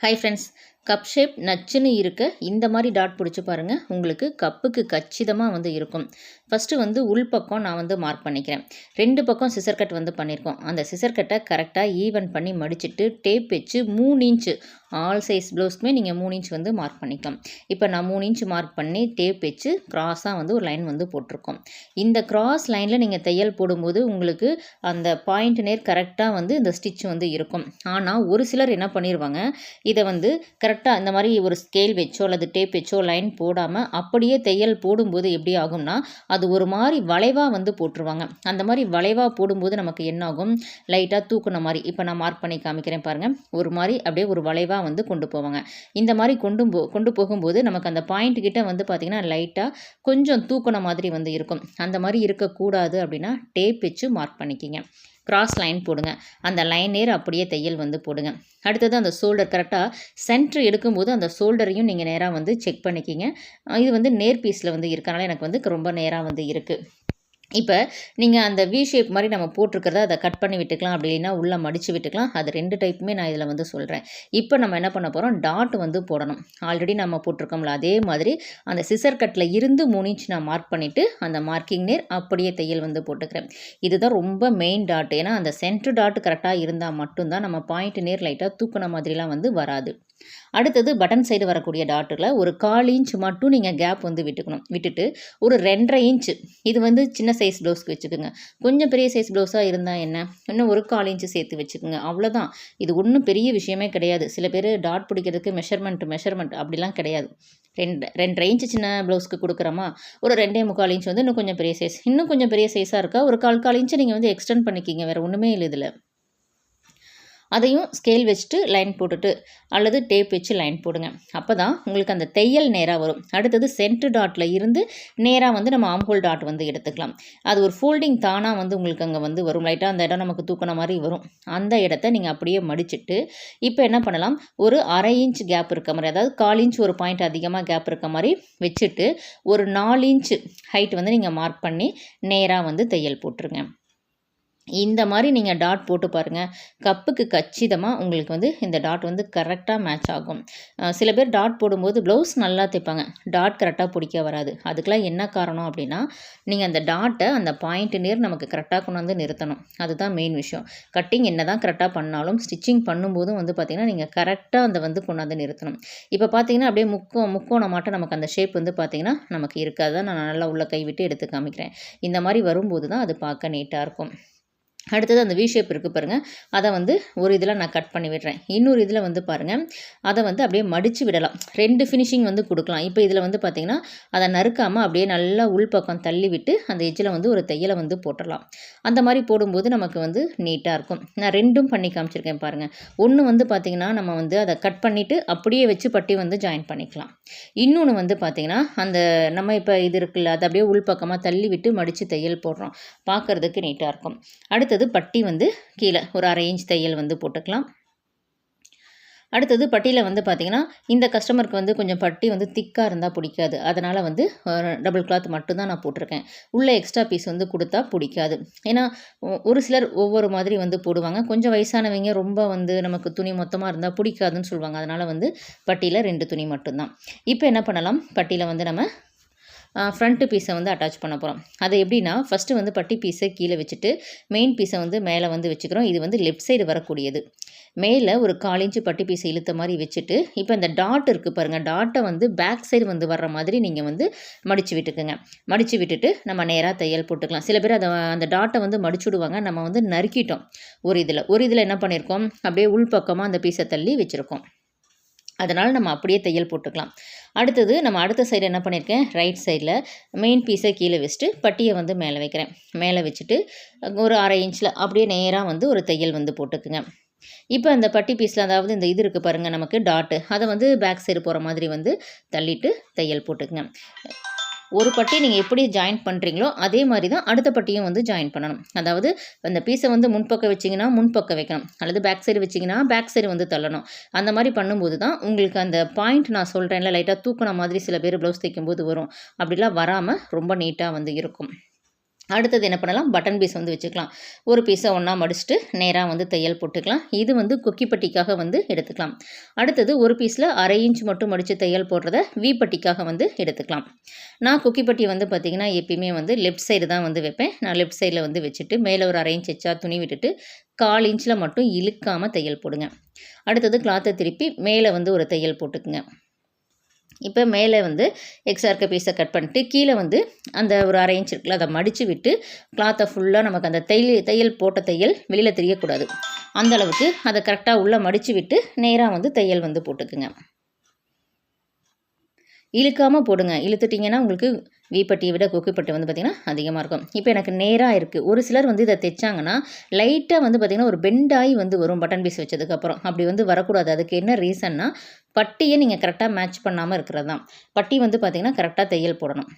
Hi friends cup shape நச்சுன்னு இருக்க இந்த மாதிரி டாட் பிடிச்சி பாருங்கள் உங்களுக்கு கப்புக்கு கச்சிதமாக வந்து இருக்கும். ஃபஸ்ட்டு வந்து உள் பக்கம் நான் வந்து மார்க் பண்ணிக்கிறேன். ரெண்டு பக்கம் சிசர் கட் வந்து பண்ணியிருக்கோம் அந்த சிசர் கட்டை கரெக்டாக ஈவன் பண்ணி மடிச்சுட்டு டேப் வச்சு மூணு இன்ச்சு ஆல் சைஸ் ப்ளவுஸ்க்குமே நீங்கள் மூணு இன்ச் வந்து மார்க் பண்ணிக்கலாம். இப்போ நான் மூணு இன்ச் மார்க் பண்ணி டேப் வச்சு க்ராஸாக வந்து ஒரு லைன் வந்து போட்டிருக்கோம். இந்த க்ராஸ் லைனில் நீங்கள் தையல் போடும்போது உங்களுக்கு அந்த பாயிண்ட் நேர் கரெக்டாக வந்து இந்த ஸ்டிச் வந்து இருக்கும். ஆனால் ஒரு சிலர் என்ன பண்ணிடுவாங்க இதை வந்து கரெக்ட் கரெக்டாக இந்த மாதிரி ஒரு ஸ்கேல் வச்சோ அல்லது டேப் வச்சோ லைன் போடாமல் அப்படியே தையல் போடும்போது எப்படி ஆகும்னா அது ஒரு மாதிரி வளைவாக வந்து போட்டுருவாங்க. அந்த மாதிரி வளைவாக போடும்போது நமக்கு என்ன ஆகும் லைட்டாக தூக்குன மாதிரி. இப்போ நான் மார்க் பண்ணி காமிக்கிறேன் பாருங்கள் ஒரு மாதிரி அப்படியே ஒரு வளைவாக வந்து கொண்டு போவாங்க. இந்த மாதிரி கொண்டு போ கொண்டு போகும்போது நமக்கு அந்த பாயிண்ட் கிட்ட வந்து பார்த்திங்கன்னா லைட்டாக கொஞ்சம் தூக்குன மாதிரி வந்து இருக்கும். அந்த மாதிரி இருக்கக்கூடாது அப்படின்னா டேப் வச்சு மார்க் பண்ணிக்கிங்க. கிராஸ் லைன் போடுங்க. அந்த லைன் நேர் அப்படியே தையல் வந்து போடுங்க. அடுத்தது அந்த ஷோல்டர் கரெக்டாக சென்ட்ரு எடுக்கும்போது அந்த ஷோல்டரையும் நீங்கள் நேராக வந்து செக் பண்ணிக்கிங்க. இது வந்து நேர் பீஸில் வந்து இருக்கனால எனக்கு வந்து ரொம்ப நேராக வந்து இருக்குது இப்போ நீங்கள் அந்த வி ஷேப் மாதிரி நம்ம போட்டிருக்கிறத அதை கட் பண்ணி விட்டுக்கலாம். அப்படி இல்லைன்னா உள்ளே மடித்து விட்டுக்கலாம். அது ரெண்டு டைப்புமே நான் இதில் வந்து சொல்கிறேன் இப்போ நம்ம என்ன பண்ண போகிறோம் டாட் வந்து போடணும். ஆல்ரெடி நம்ம போட்டிருக்கோம்ல அதே மாதிரி அந்த சிசர் கட்டில் இருந்து மூணு இன்ச் நான் மார்க் பண்ணிவிட்டு அந்த மார்க்கிங் நேர் அப்படியே தையல் வந்து போட்டுக்கிறேன். இதுதான் ரொம்ப மெயின் டாட் ஏன்னா அந்த சென்ட்ரு டாட் கரெக்டாக இருந்தால் மட்டும்தான் நம்ம பாயிண்ட் நேர் லைட்டாக தூக்கின மாதிரிலாம் வந்து வராது. அடுத்தது பட்டன் சைடு வரக்கூடிய டாட்டில் ஒரு கால் இன்ச் மட்டும் நீங்கள் கேப் வந்து விட்டுக்கணும். விட்டுட்டு ஒரு ரெண்டரை இன்ச் இது வந்து சின்ன சைஸ் ப்ளவுஸ்க்கு வச்சுக்கோங்க. கொஞ்சம் பெரிய சைஸ் ப்ளவுஸாக இருந்தால் என்ன? இன்னும் ஒரு கால் இன்ச்சு சேர்த்து வச்சுக்கோங்க. அவ்வளோதான் இது ஒன்றும் பெரிய விஷயமே கிடையாது. சில பேர் டாட் பிடிக்கிறதுக்கு மெஷர்மெண்ட் மெஷர்மெண்ட் அப்படிலாம் கிடையாது. ரெண்டு ரெண்டரை இன்ச்சு சின்ன ப்ளவுஸ்க்கு கொடுக்குறோமா? ஒரு ரெண்டே முக்கால் இன்ச் வந்து இன்னும் கொஞ்சம் பெரிய சைஸ் இன்னும் கொஞ்சம் பெரிய சைஸாக இருக்கா? ஒரு கால் கால் இன்ச்சு நீங்கள் வந்து எக்ஸ்டெண்ட் பண்ணிக்கிங்க. வேறு ஒன்றுமே இல்லை இதில். அதையும் ஸ்கேல் வச்சுட்டு லைன் போட்டுட்டு அல்லது டேப் வச்சு லைன் போடுங்க. அப்போ தான் உங்களுக்கு அந்த தையல் நேராக வரும். அடுத்தது சென்ட்ரு டாட்டில் இருந்து நேராக வந்து நம்ம ஆம்ஹோல் டாட் வந்து எடுத்துக்கலாம். அது ஒரு ஃபோல்டிங் தானாக வந்து உங்களுக்கு அங்கே வந்து வரும். லைட்டாக அந்த இடம் நமக்கு தூக்கின மாதிரி வரும். அந்த இடத்த நீங்கள் அப்படியே மடிச்சுட்டு இப்போ என்ன பண்ணலாம்? ஒரு அரை இன்ச் கேப் இருக்க மாதிரி அதாவது கால் இன்ச் ஒரு பாயிண்ட் அதிகமாக கேப் இருக்க மாதிரி வச்சுட்டு ஒரு நாலு இன்ச் ஹைட் வந்து நீங்கள் மார்க் பண்ணி நேராக வந்து தையல் போட்டுருங்க. இந்த மாதிரி நீங்கள் டாட் போட்டு பாருங்கள் கப்புக்கு கச்சிதமாக உங்களுக்கு வந்து இந்த டாட் வந்து கரெக்டாக மேட்ச் ஆகும். சில பேர் டாட் போடும்போது ப்ளவுஸ் நல்லா தைப்பாங்க. டாட் கரெக்டாக பிடிக்க வராது. அதுக்கெலாம் என்ன காரணம் அப்படின்னா நீங்கள் அந்த டாட்டை அந்த பாயிண்ட் நேர் நமக்கு கரெக்டாக கொண்டு வந்து நிறுத்தணும். அதுதான் மெயின் விஷயம். கட்டிங் என்ன தான் கரெக்டாக பண்ணாலும் ஸ்டிச்சிங் பண்ணும்போதும் வந்து பார்த்திங்கன்னா நீங்கள் கரெக்டாக அந்த வந்து கொண்டாந்து நிறுத்தணும். இப்போ பார்த்தீங்கன்னா அப்படியே முக்கோ முக்கோணமாட்ட நமக்கு அந்த ஷேப் வந்து பார்த்திங்கன்னா நமக்கு இருக்காது. நான் நல்லா உள்ள கைவிட்டு எடுத்து காமிக்கிறேன். இந்த மாதிரி வரும்போது தான் அது பார்க்க நீட்டாக இருக்கும். அடுத்தது அந்த வி ஷேப் இருக்குது பாருங்கள் அதை வந்து ஒரு இதில் நான் கட் பண்ணி விடுறேன். இன்னொரு இதில் வந்து பாருங்கள் அதை வந்து அப்படியே மடித்து விடலாம். ரெண்டு ஃபினிஷிங் வந்து கொடுக்கலாம். இப்போ இதில் வந்து பார்த்திங்கன்னா அதை நறுக்காமல் அப்படியே நல்லா உள்பக்கம் தள்ளி விட்டு அந்த எஜ்ஜில் வந்து ஒரு தையலை வந்து போட்டுடலாம். அந்த மாதிரி போடும்போது நமக்கு வந்து நீட்டாக இருக்கும். நான் ரெண்டும் பண்ணி காமிச்சிருக்கேன் பாருங்கள் ஒன்று வந்து பார்த்திங்கன்னா நம்ம வந்து அதை கட் பண்ணிவிட்டு அப்படியே வச்சு பட்டி வந்து ஜாயின் பண்ணிக்கலாம். இன்னொன்று வந்து பார்த்திங்கன்னா அந்த நம்ம இப்போ இது இருக்குல்ல அதை அப்படியே உள்பக்கமாக தள்ளி விட்டு மடித்து தையல் போடுறோம். பார்க்குறதுக்கு நீட்டாக இருக்கும். அடுத்தது அடுத்தது பட்டி வந்து கீழே ஒரு அரை இன்ச் தையல் வந்து போட்டுக்கலாம். அடுத்தது பட்டியில் வந்து பார்த்திங்கன்னா இந்த கஸ்டமருக்கு வந்து கொஞ்சம் பட்டி வந்து திக்காக இருந்தால் பிடிக்காது. அதனால் வந்து டபுள் கிளாத் மட்டும்தான் நான் போட்டிருக்கேன். உள்ளே எக்ஸ்ட்ரா பீஸ் வந்து கொடுத்தா பிடிக்காது. ஏன்னா ஒரு சிலர் ஒவ்வொரு மாதிரி வந்து போடுவாங்க. கொஞ்சம் வயசானவங்க ரொம்ப வந்து நமக்கு துணி மொத்தமாக இருந்தால் பிடிக்காதுன்னு சொல்லுவாங்க. அதனால் வந்து பட்டியில் ரெண்டு துணி மட்டும்தான். இப்போ என்ன பண்ணலாம்? பட்டியில் வந்து நம்ம ஃப்ரண்ட்டு பீஸை வந்து அட்டாச் பண்ண போகிறோம் அது எப்படின்னா ஃபஸ்ட்டு வந்து பட்டி பீஸை கீழே வச்சுட்டு மெயின் பீஸை வந்து மேலே வந்து வச்சுக்கிறோம். இது வந்து லெஃப்ட் சைடு வரக்கூடியது. மேலே ஒரு கால் இன்ச்சு பட்டி பீஸை இழுத்த மாதிரி வச்சுட்டு இப்போ இந்த டாட் இருக்குது பாருங்கள் டாட்டை வந்து பேக் சைடு வந்து வர்ற மாதிரி நீங்கள் வந்து மடித்து விட்டுக்குங்க. மடித்து விட்டுட்டு நம்ம நேராக தையல் போட்டுக்கலாம். சில பேர் அதை அந்த டாட்டை வந்து மடிச்சு விடுவாங்க. நம்ம வந்து நறுக்கிட்டோம். ஒரு இதில். ஒரு இதில் என்ன பண்ணியிருக்கோம் அப்படியே உள்பக்கமாக அந்த பீஸை தள்ளி வச்சுருக்கோம். அதனால் நம்ம அப்படியே தையல் போட்டுக்கலாம். அடுத்தது நம்ம அடுத்த சைடு என்ன பண்ணியிருக்கேன் ரைட் சைடில் மெயின் பீஸை கீழே வச்சுட்டு பட்டியை வந்து மேலே வைக்கிறேன். மேலே வச்சுட்டு ஒரு அரை இன்ச்சில் அப்படியே நேராக வந்து ஒரு தையல் வந்து போட்டுக்குங்க. இப்போ அந்த பட்டி பீஸில் அதாவது இந்த இது இருக்குது பாருங்கள் நமக்கு டாட்டு அதை வந்து பேக் சைடு போகிற மாதிரி வந்து தள்ளிட்டு தையல் போட்டுக்குங்க. ஒரு பட்டி நீங்கள் எப்படி ஜாயின் பண்ணுறீங்களோ அதே மாதிரி தான் அடுத்த பட்டியும் வந்து ஜாயின் பண்ணணும். அதாவது அந்த பீஸை வந்து முன்பக்கம் வச்சிங்கன்னா முன்பக்கம் வைக்கணும். அல்லது பேக் சைடு வச்சிங்கன்னா பேக் சைடு வந்து தள்ளணும். அந்த மாதிரி பண்ணும்போது தான் உங்களுக்கு அந்த பாயிண்ட் நான் சொல்கிறேன்ல லைட்டாக தூக்கின மாதிரி சில பேர் ப்ளவுஸ் தைக்கும்போது வரும். அப்படிலாம் வராமல் ரொம்ப நீட்டாக வந்து இருக்கும். அடுத்தது என்ன பண்ணலாம்? பட்டன் பீஸ் வந்து வச்சுக்கலாம். ஒரு பீஸை ஒன்றா மடிச்சுட்டு நேராக வந்து தையல் போட்டுக்கலாம். இது வந்து கொக்கிப்பட்டிக்காக வந்து எடுத்துக்கலாம். அடுத்தது ஒரு பீஸில் அரை இன்ச் மட்டும் மடித்து தையல் போடுறத வி பட்டிக்காக வந்து எடுத்துக்கலாம். நான் கொக்கிப்பட்டி வந்து பார்த்திங்கன்னா எப்பயுமே வந்து லெஃப்ட் சைடு தான் வந்து வைப்பேன். நான் லெஃப்ட் சைடில் வந்து வச்சுட்டு மேலே ஒரு அரை இன்ச் எச்சா துணி விட்டுட்டு கால் இன்ச்சில் மட்டும் இழுக்காமல் தையல் போடுங்க. அடுத்தது கிளாத்தை திருப்பி மேலே வந்து ஒரு தையல் போட்டுக்குங்க. இப்போ மேலே வந்து எக்ஸ்ட்ரா இருக்க பீஸை கட் பண்ணிட்டு கீழே வந்து அந்த ஒரு அரை இன்ச் இருக்குல்ல அதை மடித்து விட்டு கிளாத்தை ஃபுல்லாக நமக்கு அந்த தையல் தையல் போட்ட தையல் வெளியில் தெரியக்கூடாது. அந்த அளவுக்கு அதை கரெக்டாக உள்ளே மடித்து விட்டு நேராக வந்து தையல் வந்து போட்டுக்குங்க. இழுக்காமல் போடுங்க. இழுத்துட்டிங்கன்னா உங்களுக்கு வீப்பட்டியை விட கொக்குப்பட்டி வந்து பார்த்திங்கன்னா அதிகமாக இருக்கும். இப்போ எனக்கு நேராக இருக்குது ஒரு சிலர் வந்து இதை தைச்சாங்கன்னா லைட்டாக வந்து பார்த்திங்கன்னா ஒரு பெண்டாகி வந்து வரும் பட்டன் பீஸ் வச்சதுக்கப்புறம் அப்படி வந்து வரக்கூடாது. அதுக்கு என்ன ரீசன்னா பட்டியை நீங்கள் கரெக்டாக மேட்ச் பண்ணாமல் இருக்கிறது தான் பட்டி வந்து பார்த்திங்கன்னா கரெக்டாக தையல் போடணும்.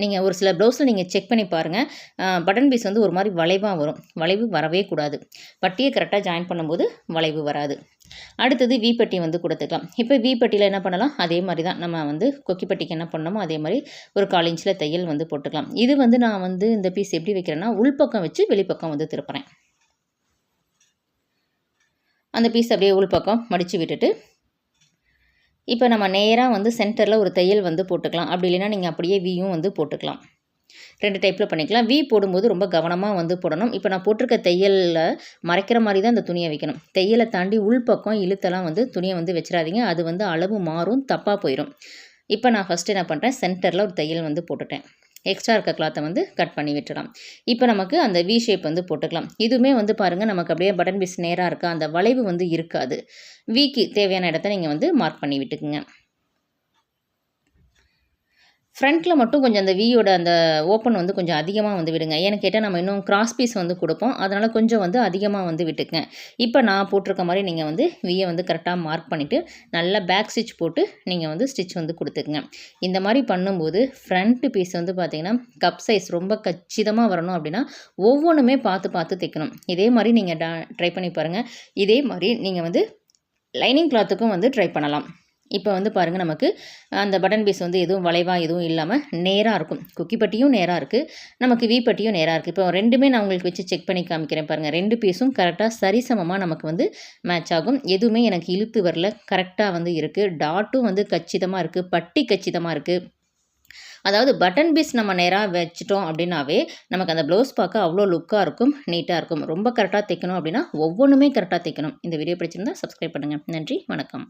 நீங்கள் ஒரு சில ப்ளவுஸில் நீங்கள் செக் பண்ணி பாருங்கள் பட்டன் பீஸ் வந்து ஒரு மாதிரி வளைவாக வரும். வளைவு வரவே கூடாது. பட்டியை கரெக்டாக ஜாயின் பண்ணும்போது வளைவு வராது. அடுத்தது வீப்பட்டி வந்து கொடுத்துக்கலாம். இப்போ வீப்பட்டியில் என்ன பண்ணலாம்? அதே மாதிரி தான் நம்ம வந்து கொக்கிப்பட்டிக்கு என்ன பண்ணோமோ அதே மாதிரி ஒரு கால் இன்ச்சில் தையல் வந்து போட்டுக்கலாம். இது வந்து நான் வந்து இந்த பீஸ் எப்படி வைக்கிறேன்னா உள்பக்கம் வச்சு வெளிப்பக்கம் வந்து திருப்புறேன். அந்த பீஸ் அப்படியே உள்பக்கம் மடித்து விட்டுட்டு இப்போ நம்ம நேராக வந்து சென்டரில் ஒரு தையல் வந்து போட்டுக்கலாம். அப்படி இல்லைன்னா நீங்கள் அப்படியே வியும் வந்து போட்டுக்கலாம். ரெண்டு டைப்பில் பண்ணிக்கலாம். வி போடும்போது ரொம்ப கவனமாக வந்து போடணும். இப்போ நான் போட்டிருக்க தையலில் மறைக்கிற மாதிரி தான் இந்த துணியை வைக்கணும். தையலை தாண்டி உள்பக்கம் இழுத்தெல்லாம் வந்து துணியை வந்து வச்சிடாதீங்க. அது வந்து அளவு மாறும் தப்பாக போயிடும். இப்போ நான் ஃபஸ்ட்டு என்ன பண்ணுறேன்? சென்டரில் ஒரு தையல் வந்து போட்டுட்டேன். எக்ஸ்ட்ரா இருக்க கிளாத்தை வந்து கட் பண்ணி விட்டுடலாம். இப்போ நமக்கு அந்த வி ஷேப் வந்து போட்டுக்கலாம். இதுவுமே வந்து பாருங்கள் நமக்கு அப்படியே பட்டன் பீஸ் நேராக இருக்கா அந்த வளைவு வந்து இருக்காது. விக்கு தேவையான இடத்த நீங்கள் வந்து மார்க் பண்ணி விட்டுக்குங்க. ஃப்ரண்ட்டில் மட்டும் கொஞ்சம் அந்த வியோட அந்த ஓப்பன் வந்து கொஞ்சம் அதிகமாக வந்து விடுங்க. ஏன்னு கேட்டால் நம்ம இன்னும் கிராஸ் பீஸ் வந்து கொடுப்போம். அதனால் கொஞ்சம் வந்து அதிகமாக வந்து விட்டுக்குங்க. இப்போ நான் போட்டிருக்க மாதிரி நீங்கள் வந்து வியை வந்து கரெக்டாக மார்க் பண்ணிவிட்டு நல்லா பேக் ஸ்டிச் போட்டு நீங்கள் வந்து ஸ்டிச் வந்து கொடுத்துக்குங்க. இந்த மாதிரி பண்ணும்போது ஃப்ரண்ட்டு பீஸ் வந்து பார்த்திங்கன்னா கப் சைஸ் ரொம்ப கச்சிதமாக வரணும் அப்படின்னா ஒவ்வொன்றுமே பார்த்து பார்த்து தைக்கணும். இதே மாதிரி நீங்கள் ட்ரை பண்ணி பாருங்கள் இதே மாதிரி நீங்கள் வந்து லைனிங் கிளாத்துக்கும் வந்து ட்ரை பண்ணலாம். இப்போ வந்து பாருங்கள் நமக்கு அந்த பட்டன் பீஸ் வந்து எதுவும் வளைவாக எதுவும் இல்லாமல் நேராக இருக்கும். குக்கி பட்டியும் நேராக இருக்குது நமக்கு வி பட்டியும் நேராக இருக்குது இப்போ ரெண்டுமே நான் உங்களுக்கு வச்சு செக் பண்ணி காமிக்கிறேன் பாருங்கள் ரெண்டு பீஸும் கரெக்டாக சரிசமமாக நமக்கு வந்து மேட்ச் ஆகும். எதுவுமே எனக்கு இழுத்து வரல. கரெக்டாக வந்து இருக்குது டாட்டும் வந்து கச்சிதமாக இருக்குது பட்டி கச்சிதமாக இருக்குது அதாவது பட்டன் பீஸ் நம்ம நேராக வச்சிட்டோம் அப்படின்னாவே நமக்கு அந்த ப்ளவுஸ் பார்க்க அவ்வளோ லுக்காக இருக்கும். நீட்டாக இருக்கும். ரொம்ப கரெக்டாக தைக்கணும் அப்படின்னா ஒவ்வொன்றுமே கரெக்டாக தைக்கணும். இந்த வீடியோ பிடிச்சிருந்தா சப்ஸ்கிரைப் பண்ணுங்கள் நன்றி. வணக்கம்.